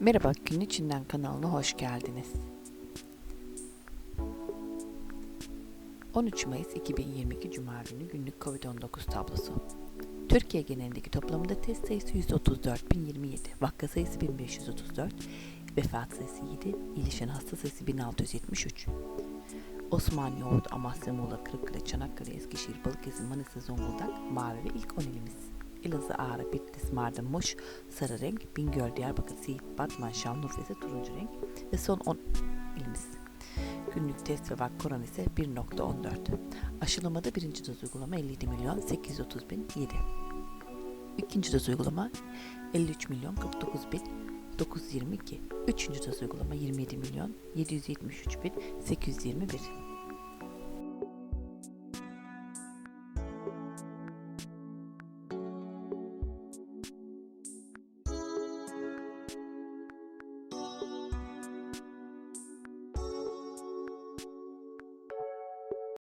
Merhaba, Gün İçinden kanalına hoş geldiniz. 13 Mayıs 2022 Cuma günü günlük Covid-19 tablosu. Türkiye genelindeki toplamda test sayısı 134.027, vaka sayısı 1534, vefat sayısı 7, iyileşen hasta sayısı 1673. Osman, Yoğurt, Amasya, Muğla, Kırıkkale, Çanakkale, Eskişehir, Balıkesir, Manisa, Zonguldak, Mavi ve ilk 10 ilimiz. Elazığ, Ağrı, Bitlis, Mardin, Muş, Sarı renk, Bingöl, Diyarbakır, Siirt, Batman, Şanlıurfa ise turuncu renk ve son 10 ilimiz. Günlük test ve vaka oranı ise 1.14. Aşılamada birinci doz uygulama 57 milyon 830 bin 7. İkinci doz uygulama 53 milyon 49 bin 922. Üçüncü doz uygulama 27 milyon 773 bin 821.